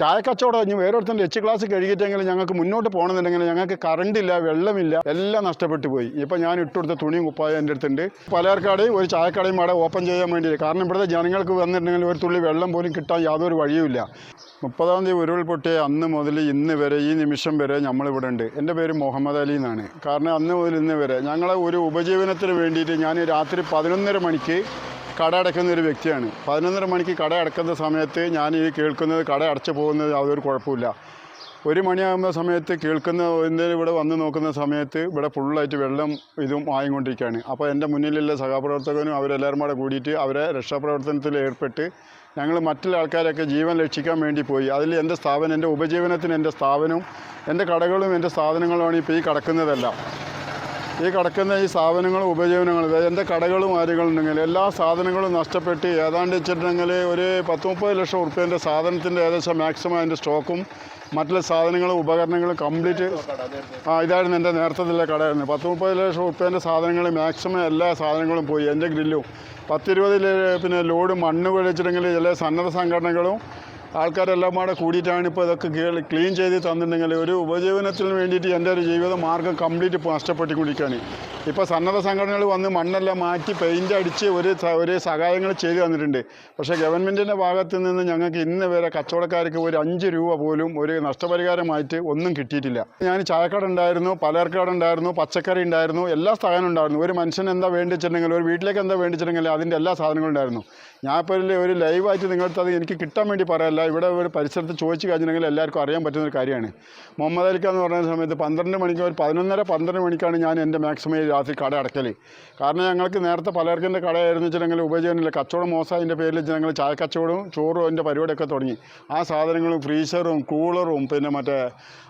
ചായ കച്ചവടം കഴിഞ്ഞ് വേറൊരുത്തന്റെ എച്ച് ക്ലാസ് കഴുകിയിട്ടെങ്കിൽ ഞങ്ങൾക്ക് മുന്നോട്ട് പോകണമെന്നുണ്ടെങ്കിൽ ഞങ്ങൾക്ക് കറണ്ട് ഇല്ല വെള്ളമില്ല എല്ലാം നഷ്ടപ്പെട്ടു പോയി. ഇപ്പം ഞാൻ ഇട്ടുകൊടുത്ത തുണിയും കുപ്പായം എന്റെ അടുത്തുണ്ട്. പലർക്കാടെയും ഒരു ചായക്കടയും അവിടെ ഓപ്പൺ ചെയ്യാൻ വേണ്ടി കാരണം ഇവിടുത്തെ ജനങ്ങൾക്ക് വന്നിട്ടുണ്ടെങ്കിൽ ഒരു തുള്ളി വെള്ളം പോലും കിട്ടാൻ യാതൊരു വഴിയുമില്ല. മുപ്പതാം തീയതി ഉരുൾപൊട്ടിയ അന്ന് മുതൽ ഇന്ന് വരെ ഈ നിമിഷം വരെ നമ്മളിവിടെ ഉണ്ട്. എന്റെ പേര് മുഹമ്മദ് അലി എന്നാണ്. കാരണം അന്ന് മുതൽ ഇന്ന് വരെ ഞങ്ങളെ ഒരു ഉപജീവനത്തിന് വേണ്ടിയിട്ട് ഞാൻ രാത്രി പതിനൊന്നര മണിക്ക് കട അടയ്ക്കുന്ന ഒരു വ്യക്തിയാണ്. പതിനൊന്നര മണിക്ക് കട അടക്കുന്ന സമയത്ത് ഞാൻ ഈ കേൾക്കുന്നത് കട അടച്ചു പോകുന്നത് യാതൊരു കുഴപ്പമില്ല ഒരു മണിയാകുന്ന സമയത്ത് കേൾക്കുന്ന എന്തെങ്കിലും ഇവിടെ വന്ന് നോക്കുന്ന സമയത്ത് ഇവിടെ ഫുള്ളായിട്ട് വെള്ളം ഇതും ആയിക്കൊണ്ടിരിക്കുകയാണ്. അപ്പോൾ എന്റെ മുന്നിലുള്ള സഹപ്രവർത്തകനും അവരെല്ലാവരും കൂടെ കൂടിയിട്ട് അവരെ രക്ഷാപ്രവർത്തനത്തിൽ ഏർപ്പെട്ട് ഞങ്ങൾ മറ്റുള്ള ആൾക്കാരൊക്കെ ജീവൻ രക്ഷിക്കാൻ വേണ്ടി പോയി. അതിൽ എന്റെ സ്ഥാപനം എന്റെ ഉപജീവനത്തിന് എന്റെ സ്ഥാപനവും എന്റെ കടകളും എന്റെ സാധനങ്ങളുമാണ് ഇപ്പോൾ ഈ കിടക്കുന്നതെല്ലാം. ഈ കിടക്കുന്ന ഈ സ്ഥാപനങ്ങളും ഉപജീവനങ്ങളും എന്റെ കടകളും കാര്യങ്ങളുണ്ടെങ്കിൽ എല്ലാ സാധനങ്ങളും നഷ്ടപ്പെട്ട് ഏതാണ്ട് വെച്ചിട്ടുണ്ടെങ്കിൽ ഒരു പത്ത് മുപ്പത് ലക്ഷം ഉറുപ്പ്യന്റെ സാധനത്തിന്റെ ഏകദേശം മാക്സിമം അതിന്റെ സ്റ്റോക്കും മറ്റുള്ള സാധനങ്ങളും ഉപകരണങ്ങളും കംപ്ലീറ്റ് ആ ഇതായിരുന്നു എന്റെ നേരത്തെ കടയായിരുന്നു. പത്ത് മുപ്പത് ലക്ഷം ഉറുപ്പ്യന്റെ സാധനങ്ങൾ മാക്സിമം എല്ലാ സാധനങ്ങളും പോയി. എന്റെ ഗ്രില്ലും പത്തിരുപത് പിന്നെ ലോഡ് മണ്ണ് കുഴച്ചിട്ടുണ്ടെങ്കിൽ ചില സന്നദ്ധ സംഘടനകളും ആൾക്കാരെല്ലാം കൂടെ കൂടിയിട്ടാണ് ഇപ്പോൾ ഇതൊക്കെ ക്ലീൻ ചെയ്ത് തന്നിട്ടുണ്ടെങ്കിൽ ഒരു ഉപജീവനത്തിന് വേണ്ടിയിട്ട് എന്റെ ഒരു ജീവിത മാർഗം കംപ്ലീറ്റ് ഇപ്പോൾ നഷ്ടപ്പെട്ടുകൊണ്ടിരിക്കുകയാണ്. ഇപ്പോൾ സന്നദ്ധ സംഘടനകൾ വന്ന് മണ്ണെല്ലാം മാറ്റി പെയിന്റ് അടിച്ച് ഒരു ഒരു സഹായങ്ങൾ ചെയ്തു തന്നിട്ടുണ്ട്. പക്ഷേ ഗവൺമെന്റിന്റെ ഭാഗത്ത് നിന്ന് ഞങ്ങൾക്ക് ഇന്ന് വരെ കച്ചവടക്കാർക്ക് ഒരു അഞ്ച് രൂപ പോലും ഒരു നഷ്ടപരിഹാരമായിട്ട് ഒന്നും കിട്ടിയിട്ടില്ല. ഞാൻ ചായക്കട ഉണ്ടായിരുന്നു പലർക്കട ഉണ്ടായിരുന്നു പച്ചക്കറി ഉണ്ടായിരുന്നു എല്ലാ സാധനവും ഉണ്ടായിരുന്നു. ഒരു മനുഷ്യന് എന്താ വേണ്ടിച്ചിട്ടുണ്ടെങ്കിൽ ഒരു വീട്ടിലേക്ക് എന്താ വേണ്ടിച്ചിട്ടുണ്ടെങ്കിൽ അതിന്റെ എല്ലാ സാധനങ്ങളും ഉണ്ടായിരുന്നു. ഞാൻ ഇപ്പോൾ ഒരു ലൈവായിട്ട് നിങ്ങളുടെ അത് എനിക്ക് കിട്ടാൻ വേണ്ടി പറയല്ല ഇവിടെ ഒരു പരിസരത്ത് ചോദിച്ചു കഴിഞ്ഞിട്ടുണ്ടെങ്കിൽ എല്ലാവർക്കും അറിയാൻ പറ്റുന്ന ഒരു കാര്യമാണ്. മുഹമ്മദ് അലിക്ക എന്ന് പറയുന്ന സമയത്ത് പന്ത്രണ്ട് മണിക്ക് ഒരു പതിനൊന്നര പന്ത്രണ്ട് മണിക്കാണ് ഞാൻ എന്റെ മാക്സിമം രാത്രി കട അടക്കൽ കാരണം ഞങ്ങൾക്ക് നേരത്തെ പലർക്കിന്റെ കടയായിരുന്നു വെച്ചിട്ടുണ്ടെങ്കിൽ ഉപജീവനമില്ല. കച്ചവടം മോശമായതിന്റെ പേരിൽ ഞങ്ങൾ ചായ കച്ചവടവും ചോറും അതിന്റെ പരിപാടിയൊക്കെ തുടങ്ങി. ആ സാധനങ്ങളും ഫ്രീസറും കൂളറും പിന്നെ മറ്റേ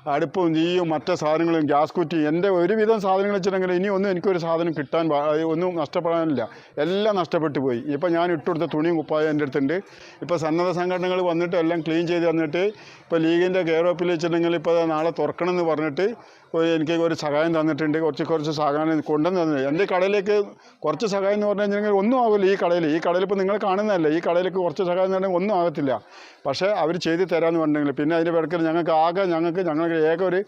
അടുപ്പും തീയും മറ്റേ സാധനങ്ങളും ഗ്യാസ് കുറ്റി എന്റെ ഒരുവിധം സാധനങ്ങൾ വെച്ചിട്ടുണ്ടെങ്കിൽ ഇനി ഒന്നും എനിക്കൊരു സാധനം കിട്ടാൻ ഒന്നും നഷ്ടപ്പെടാനില്ല. എല്ലാം നഷ്ടപ്പെട്ടു പോയി. ഇപ്പോൾ ഞാൻ ഇട്ടുകൊടുത്ത തുണിയും കുപ്പായം എന്റെ അടുത്തുണ്ട്. ഇപ്പോൾ സന്നദ്ധ സംഘടനകൾ വന്നിട്ട് എല്ലാം ക്ലീൻ ചെയ്ത് തന്നിട്ട് ഇപ്പോൾ ലീഗിന്റെ കെയർ ഓഫിൽ വെച്ചിട്ടുണ്ടെങ്കിൽ ഇപ്പോൾ നാളെ തുറക്കണമെന്ന് പറഞ്ഞിട്ട് ഒരു എനിക്ക് ഒരു സഹായം തന്നിട്ടുണ്ട് കുറച്ച് കുറച്ച് സഹായം കൊണ്ടുവന്ന് തന്നു. എന്റെ കടയിലേക്ക് കുറച്ച് സഹായം എന്ന് പറഞ്ഞു കഴിഞ്ഞാൽ ഒന്നും ആവില്ല ഈ കടയിൽ. ഈ കടയിൽ ഇപ്പോൾ നിങ്ങൾ കാണുന്നതല്ല ഈ കടയിലേക്ക് കുറച്ച് സഹായം എന്ന് ഒന്നും ആകത്തില്ല പക്ഷേ അവർ ചെയ്ത് തരാമെന്ന് പറഞ്ഞിട്ടുണ്ടെങ്കിൽ പിന്നെ അതിന്റെ പിറക്കിൽ ഞങ്ങൾക്ക് ആകെ ഞങ്ങൾക്ക് ഞങ്ങൾക്ക് ഏക ഒരു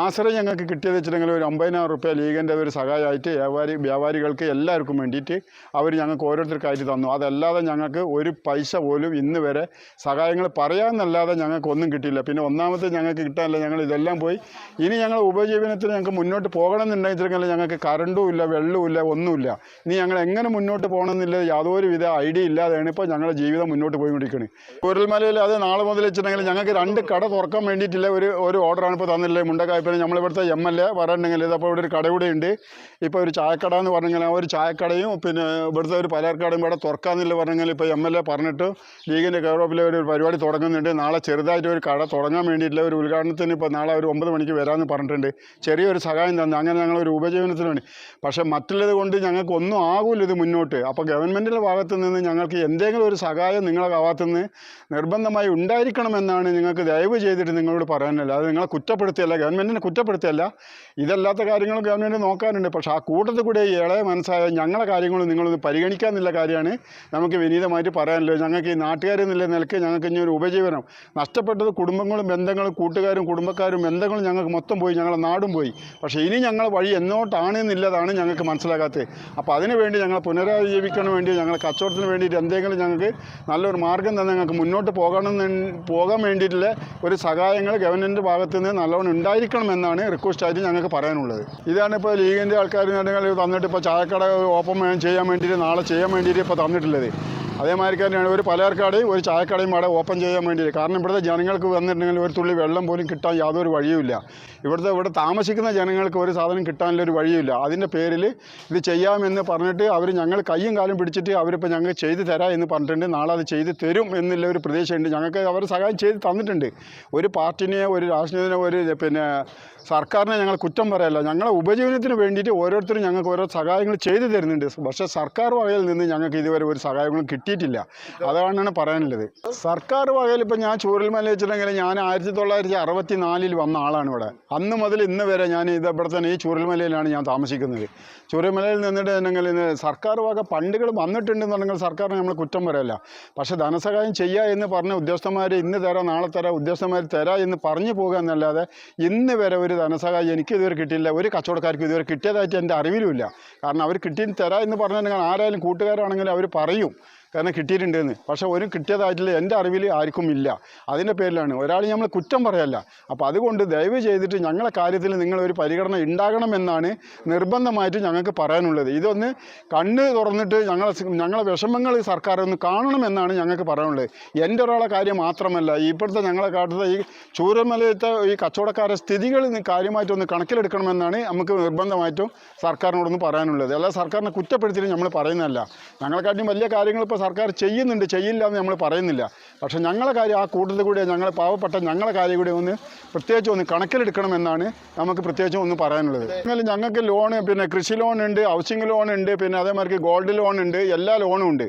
ആശ്രയം ഞങ്ങൾക്ക് കിട്ടിയത് വെച്ചിട്ടുണ്ടെങ്കിൽ ഒരു അമ്പതിനായിരം റുപ്യ ലീഗിന്റെ ഒരു സഹായമായിട്ട് വ്യാപാരി വ്യാപാരികൾക്ക് എല്ലാവർക്കും വേണ്ടിയിട്ട് അവർ ഞങ്ങൾക്ക് ഓരോരുത്തർക്കായിട്ട് തന്നു. അതല്ലാതെ ഞങ്ങൾക്ക് ഒരു പൈസ പോലും ഇന്ന് വരെ സഹായങ്ങൾ പറയാമെന്നല്ലാതെ ഞങ്ങൾക്ക് ഒന്നും കിട്ടിയില്ല. പിന്നെ ഒന്നാമത്തെ ഞങ്ങൾക്ക് കിട്ടാനല്ല. ഞങ്ങൾ ഇതെല്ലാം പോയി ഇനി ഞങ്ങൾ ഉപജീവനത്തിന് ഞങ്ങൾക്ക് മുന്നോട്ട് പോകണം എന്നുണ്ടെങ്കിൽ ഞങ്ങൾക്ക് കറണ്ടും ഇല്ല വെള്ളവും ഇല്ല ഒന്നുമില്ല. ഇനി ഞങ്ങൾ എങ്ങനെ മുന്നോട്ട് പോകണം എന്നില്ല യാതൊരു വിധ ഐഡിയ ഇല്ലാതെയാണ് ഇപ്പോൾ ഞങ്ങളുടെ ജീവിതം മുന്നോട്ട് പോയിക്കൊണ്ടിരിക്കുന്നത് കുരൽമലയിൽ അത് നാളെ മുതൽ വെച്ചിട്ടുണ്ടെങ്കിൽ ഞങ്ങൾക്ക് രണ്ട് കട തുറക്കാൻ വേണ്ടിയിട്ടില്ല ഒരു ഒരു ഓർഡറാണ് ഇപ്പോൾ തന്നില്ലേ മുണ്ടക്കായപ്പനെ നമ്മളിവിടുത്തെ എം എൽ എ പറഞ്ഞിട്ടുണ്ടെങ്കിൽ ഇതപ്പോൾ ഇവിടെ ഒരു കട കൂടെ ഉണ്ട്. ഇപ്പോൾ ഒരു ചായക്കട എന്ന് പറഞ്ഞെങ്കിൽ ആ ഒരു ചായക്കടയും പിന്നെ ഇവിടുത്തെ ഒരു പലർക്കടയും ഇവിടെ തുറക്കാന്നില്ല പറഞ്ഞെങ്കിൽ ഇപ്പോൾ എം എൽ എ പറഞ്ഞിട്ട് ലീഗിന്റെ കെയറോപ്പിലെ ഒരു പരിപാടി തുടങ്ങുന്നുണ്ട്. നാളെ ചെറുതായിട്ട് ഒരു കട തുടങ്ങാൻ വേണ്ടിയിട്ടുള്ള ഒരു ഉദ്ഘാടനത്തിന് ഇപ്പോൾ നാളെ ഒരു ഒമ്പത് മണിക്ക് വരാമെന്ന് പറഞ്ഞിട്ടുണ്ട്. ചെറിയൊരു സഹായം തന്നെ. അങ്ങനെ ഞങ്ങൾ ഒരു ഉപജീവനത്തിന് വേണ്ടി പക്ഷേ മറ്റുള്ളത് കൊണ്ട് ഞങ്ങൾക്ക് ഒന്നും ആകില്ല ഇത് മുന്നോട്ട്. അപ്പോൾ ഗവൺമെന്റിന്റെ ഭാഗത്ത് നിന്ന് ഞങ്ങൾക്ക് എന്തെങ്കിലും ഒരു സഹായം നിങ്ങളെ ഭാഗത്തു നിന്ന് നിർബന്ധമായി ഉണ്ടായിരിക്കണമെന്നാണ് നിങ്ങൾക്ക് ദയവ് ചെയ്തിട്ട് നിങ്ങളോട് പറയാനല്ല അത് നിങ്ങളെ കുറ്റപ്പെടുത്തിയല്ല ഗവൺമെന്റിനെ കുറ്റപ്പെടുത്തിയല്ല. ഇതല്ലാത്ത കാര്യങ്ങളും ഗവൺമെന്റ് നോക്കാനുണ്ട്. പക്ഷേ ആ കൂട്ടത്തിൽ കൂടെ ഇളയ മനസ്സായ ഞങ്ങളുടെ കാര്യങ്ങളും നിങ്ങളൊന്ന് പരിഗണിക്കാമെന്നുള്ള കാര്യമാണ് നമുക്ക് വിനീതമായിട്ട് പറയാനുള്ളത്. ഞങ്ങൾക്ക് ഈ നാട്ടുകാരെന്നുള്ള നിലയ്ക്ക് ഞങ്ങൾക്ക് ഇനി ഒരു ഉപജീവനം. നഷ്ടപ്പെട്ടത് കുടുംബങ്ങളും ബന്ധങ്ങളും കൂട്ടുകാരും കുടുംബക്കാരും ബന്ധങ്ങളും ഞങ്ങൾക്ക് മൊത്തം പോയി ഞങ്ങളെ നാടും പോയി. പക്ഷേ ഇനി ഞങ്ങൾ വഴി എന്നോട്ടാണ് എന്നുള്ളതാണ് ഞങ്ങൾക്ക് മനസ്സിലാകാത്തത്. അപ്പോൾ അതിനു വേണ്ടി ഞങ്ങൾ പുനരുജ്ജീവിക്കാൻ വേണ്ടി ഞങ്ങൾ കച്ചവടത്തിന് വേണ്ടിയിട്ട് എന്തെങ്കിലും ഞങ്ങൾക്ക് നല്ലൊരു മാർഗം തന്നെ ഞങ്ങൾക്ക് മുന്നോട്ട് പോകണം പോകാൻ വേണ്ടിയിട്ടുള്ള ഒരു സഹായങ്ങൾ ഗവൺമെന്റ് ഭാഗത്ത് നിന്ന് നല്ലോണം ഉണ്ടായിരിക്കണം എന്നാണ് റിക്വസ്റ്റായിട്ട് ഞങ്ങൾക്ക് പറയാനുള്ളത്. ഇതാണ് ഇപ്പോൾ ലീഗിന്റെ ആൾക്കാർ തന്നിട്ട് ഇപ്പോൾ ചായക്കട ഓപ്പൺ ചെയ്യാൻ വേണ്ടിയിട്ട് നാളെ ചെയ്യാൻ വേണ്ടിയിട്ട് ഇപ്പോൾ തന്നിട്ടുള്ളത്. അതേമാതിരി തന്നെയാണ് ഒരു പലചരക്കടയും ഒരു ചായക്കടയും അവിടെ ഓപ്പൺ ചെയ്യാൻ വേണ്ടി കാരണം ഇവിടുത്തെ ജനങ്ങൾക്ക് വന്നിട്ടുണ്ടെങ്കിൽ ഒരു തുള്ളി വെള്ളം പോലും കിട്ടാൻ യാതൊരു വഴിയുമില്ല. ഇവിടുത്തെ ഇവിടെ താമസിക്കുന്ന ജനങ്ങൾക്ക് ഒരു സാധനം കിട്ടാനുള്ള ഒരു വഴിയുമില്ല അതിന്റെ പേരിൽ ഇത് ചെയ്യാമെന്ന് പറഞ്ഞിട്ട് അവർ ഞങ്ങൾ കയ്യും കാലും പിടിച്ചിട്ട് അവരിപ്പോൾ ഞങ്ങൾക്ക് ചെയ്തു തരാം എന്ന് പറഞ്ഞിട്ടുണ്ട്. നാളെ അത് ചെയ്തു തരും എന്നുള്ള ഒരു പ്രതീക്ഷയുണ്ട്. ഞങ്ങൾക്ക് അവർ സഹായം ചെയ്ത് തന്നിട്ടുണ്ട്. ഒരു പാർട്ടിനെയോ ഒരു രാഷ്ട്രീയത്തിനോ ഒരു പിന്നെ സർക്കാരിനെ ഞങ്ങൾ കുറ്റം പറയല്ല. ഞങ്ങളെ ഉപജീവനത്തിന് വേണ്ടിയിട്ട് ഓരോരുത്തരും ഞങ്ങൾക്ക് ഓരോ സഹായങ്ങൾ ചെയ്തു തരുന്നുണ്ട്. പക്ഷേ സർക്കാർ വകയിൽ നിന്ന് ഞങ്ങൾക്ക് ഇതുവരെ ഒരു സഹായങ്ങളും കിട്ടിയിട്ടില്ല. അതാണ് പറയാനുള്ളത്. സർക്കാർ വകയിൽ ഇപ്പം ഞാൻ ചൂരൽമല വെച്ചിട്ടുണ്ടെങ്കിൽ ഞാൻ ആയിരത്തി തൊള്ളായിരത്തി അറുപത്തി നാലിൽ വന്ന ആളാണ് ഇവിടെ. അന്ന് മുതൽ ഇന്ന് വരെ ഞാൻ ഇത് തന്നെ ഈ ചൂരൽമലയിലാണ് ഞാൻ താമസിക്കുന്നത്. ചൂരൽമലയിൽ നിന്നിട്ടുണ്ടെങ്കിൽ ഇന്ന് സർക്കാർ വക ഫണ്ടുകൾ വന്നിട്ടുണ്ടെന്നുണ്ടെങ്കിൽ സർക്കാരിനെ നമ്മൾ കുറ്റം പറയല്ല. പക്ഷേ ധനസഹായം ചെയ്യുക എന്ന് പറഞ്ഞ ഉദ്യോഗസ്ഥന്മാർ ഇന്ന് തരാം നാളെ തരാം ഉദ്യോഗസ്ഥന്മാർ തരാം എന്ന് പറഞ്ഞു പോകുക എന്നല്ലാതെ ഇന്ന് വരെ ഒരു ധനസഹായം എനിക്ക് ഇതുവരെ കിട്ടിയില്ല. ഒരു കച്ചവടക്കാർക്കും ഇതുവരെ കിട്ടിയതായിട്ട് എന്റെ അറിവിലുമില്ല. കാരണം അവർ കിട്ടി തരാം എന്ന് പറഞ്ഞിട്ടുണ്ടെങ്കിൽ ആരായാലും കൂട്ടുകാരാണെങ്കിലും അവർ പറയും. കാരണം കിട്ടിയിട്ടുണ്ടെന്ന്. പക്ഷേ ഒരു കിട്ടിയതായിട്ടില്ല എന്റെ അറിവിൽ ആർക്കും ഇല്ല. അതിന്റെ പേരിലാണ്. ഒരാൾ നമ്മൾ കുറ്റം പറയല്ല. അപ്പോൾ അതുകൊണ്ട് ദയവ് ചെയ്തിട്ട് ഞങ്ങളെ കാര്യത്തിൽ നിങ്ങളൊരു പരിഗണന ഉണ്ടാകണമെന്നാണ് നിർബന്ധമായിട്ട് ഞങ്ങൾക്ക് പറയാനുള്ളത്. ഇതൊന്ന് കണ്ണ് തുറന്നിട്ട് ഞങ്ങളെ ഞങ്ങളെ വിഷമങ്ങൾ സർക്കാർ ഒന്ന് കാണണമെന്നാണ് ഞങ്ങൾക്ക് പറയാനുള്ളത്. എന്റെ ഒരാളെ കാര്യം മാത്രമല്ല ഇപ്പോഴത്തെ ഞങ്ങളെ കാട്ടത്തെ ഈ ചൂരമലയത്തെ ഈ കച്ചവടക്കാരുടെ സ്ഥിതികൾ കാര്യമായിട്ടൊന്ന് കണക്കിലെടുക്കണമെന്നാണ് നമുക്ക് നിർബന്ധമായിട്ടും സർക്കാരിനോടൊന്ന് പറയാനുള്ളത്. അല്ലാതെ സർക്കാരിനെ കുറ്റപ്പെടുത്തിയിട്ട് നമ്മൾ പറയുന്നതല്ല. ഞങ്ങളെക്കാട്ടിലും വലിയ കാര്യങ്ങൾ ഇപ്പോൾ സർക്കാർ ചെയ്യുന്നുണ്ട് ചെയ്യില്ല എന്ന് നമ്മൾ പറയുന്നില്ല. പക്ഷേ ഞങ്ങളെ കാര്യം ആ കൂട്ടത്തിൽ കൂടി ഞങ്ങളെ പാവപ്പെട്ട ഞങ്ങളെ കാര്യം കൂടി ഒന്ന് പ്രത്യേകിച്ച് ഒന്ന് കണക്കിലെടുക്കണമെന്നാണ് നമുക്ക് പ്രത്യേകിച്ചും ഒന്ന് പറയാനുള്ളത്. എന്നാൽ ഞങ്ങൾക്ക് ലോണ് പിന്നെ കൃഷി ലോൺ ഉണ്ട് ഹൗസിംഗ് ലോൺ ഉണ്ട് പിന്നെ അതേമാതിരി ഗോൾഡ് ലോൺ ഉണ്ട് എല്ലാ ലോണും ഉണ്ട്.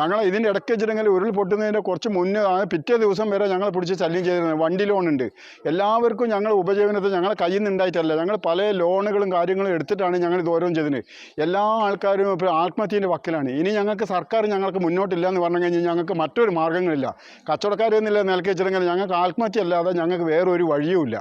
ഞങ്ങൾ ഇതിന്റെ ഇടയ്ക്ക് വെച്ചിട്ടുണ്ടെങ്കിൽ ഉരുൾ പൊട്ടുന്നതിന്റെ കുറച്ച് മുന്നേ പിറ്റേ ദിവസം വരെ ഞങ്ങൾ പിടിച്ച് ശല്യം ചെയ്തിരുന്നത് വണ്ടി ലോൺ ഉണ്ട്. എല്ലാവർക്കും ഞങ്ങൾ ഉപജീവനത്തിൽ ഞങ്ങളെ കയ്യിൽ നിന്ന് ഉണ്ടായിട്ടല്ല. ഞങ്ങൾ പല ലോണുകളും കാര്യങ്ങളും എടുത്തിട്ടാണ് ഞങ്ങൾ ഇത് ഓരോന്നും ചെയ്തത് എല്ലാ ആൾക്കാരും ഇപ്പോൾ ആത്മഹത്യന്റെ വക്കിലാണ്. ഇനി ഞങ്ങൾക്ക് സർക്കാർ ഞങ്ങൾക്ക് മുന്നോട്ടില്ല എന്ന് പറഞ്ഞു കഴിഞ്ഞാൽ ഞങ്ങൾക്ക് മറ്റൊരു മാർഗങ്ങളില്ല. കച്ചവടക്കാരെന്നില്ല നിലയ്ക്ക് ഞങ്ങൾക്ക് ആത്മഹത്യ അല്ലാതെ ഞങ്ങൾക്ക് വേറൊരു വഴിയുമില്ല.